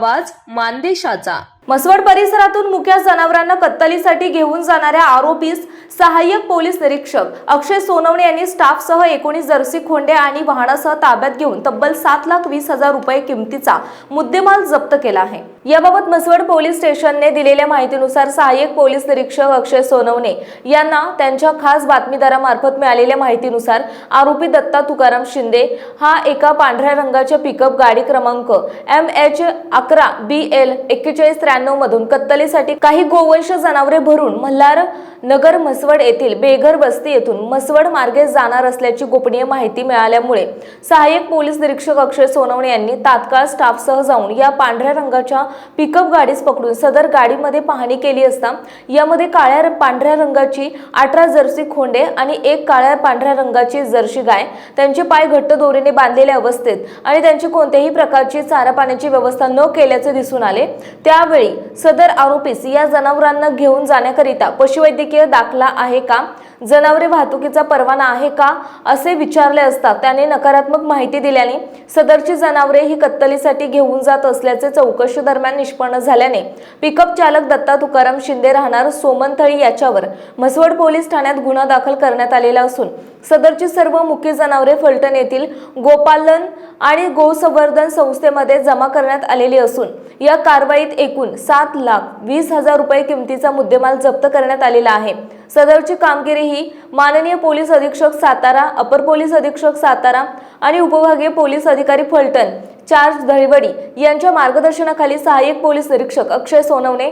आवाज मानदेशाचा. मसवड परिसरातून मुक्या जनावरांना कत्तलीसाठी घेऊन जाणाऱ्या आरोपीस सहाय्यक पोलीस निरीक्षक अक्षय सोनवणे यांनी स्टाफसह एकोणीस जर्सी खोंडे आणि वाहनासह ताब्यात घेऊन तब्बल सात लाख वीस हजार रुपये किमतीचा मुद्देमाल जप्त केला आहे. याबाबत मसवड पोलीस स्टेशनने दिलेल्या माहितीनुसार सहाय्यक पोलीस निरीक्षक अक्षय सोनवणे यांना त्यांच्या खास बातमीदारामार्फत मिळालेल्या माहितीनुसार आरोपी दत्ता तुकाराम शिंदे हा एका पांढऱ्या रंगाच्या पिकअप गाडी क्रमांक एम एच अकरा बी एल एक्केचाळीस त्र्याण्णव मधून कत्तलीसाठी काही गोवंश जनावरे भरून मल्हार नगर मसवड येथील बेघर वस्ती येथून मसवड मार्गे जाणार असल्याची गोपनीय माहिती मिळाल्यामुळे सहाय्यक पोलीस निरीक्षक अक्षय सोनवणे यांनी तात्काळ स्टाफसह जाऊन या पांढऱ्या रंगाच्या पिकअप गाडीस पकडून सदर गाडीमध्ये पाहणी केली असता यामध्ये काळ्या पांढऱ्या रंगाची अठरा जर्सी खोंडे आणि एक काळ्या पांढऱ्या रंगाची जर्सी गाय त्यांचे पाय घट्ट दोरीने बांधलेल्या अवस्थेत आणि त्यांची कोणत्याही प्रकारची चारा पाण्याची व्यवस्था न केल्याचे दिसून आले. त्यावेळी सदर आरोपीस या जनावरांना घेऊन जाण्याकरिता पशुवैद्यकीय दाखला आहे का? जनावरे वाहतुकीचा परवाना आहे का? असे विचारले असता त्याने नकारात्मक माहिती दिल्याने सदरची जनावरे ही कत्तलीसाठी घेऊन जात असल्याचे चौकशी दरम्यान निष्पन्न झाल्याने पिकअप चालक दत्ता तुकाराम शिंदे राहणार सोमनथळी याच्यावर. म्हसवड पोलीस ठाण्यात गुन्हा दाखल करण्यात आलेला असून सदरची सर्व मुख्य जनावरे फलटण येथील गोपालन आणि गोसंवर्धन संस्थेमध्ये जमा करण्यात आलेली असून या कारवाईत एकूण सात लाख वीस हजार रुपये किमतीचा मुद्देमाल जप्त करण्यात आलेला आहे. सदरची कामगिरी ही माननीय पोलीस अधीक्षक सातारा अपर पोलीस अधीक्षक सातारा आणि उपविभागीय पोलीस अधिकारी फलटण चार्ज दहिवडी यांच्या मार्गदर्शनाखाली सहाय्यक पोलीस निरीक्षक अक्षय सोनवणे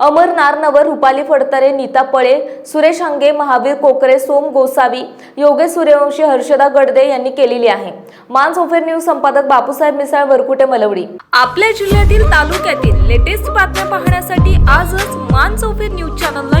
अमर नारनवर रुपाली फडतरे नीता पळे सुरेश हंगे महावीर कोकरे सोम गोसावी योगेश सूर्यवंशी हर्षदा गडदे यांनी केलेली आहे. मान ओफेर न्यूज संपादक बापूसाहेब मिसाळ वरकुटे मलवडी. आपल्या जिल्ह्यातील तालुक्यातील लेटेस्ट बातम्या पाहण्यासाठी आजच मान सोफेर न्यूज चॅनलला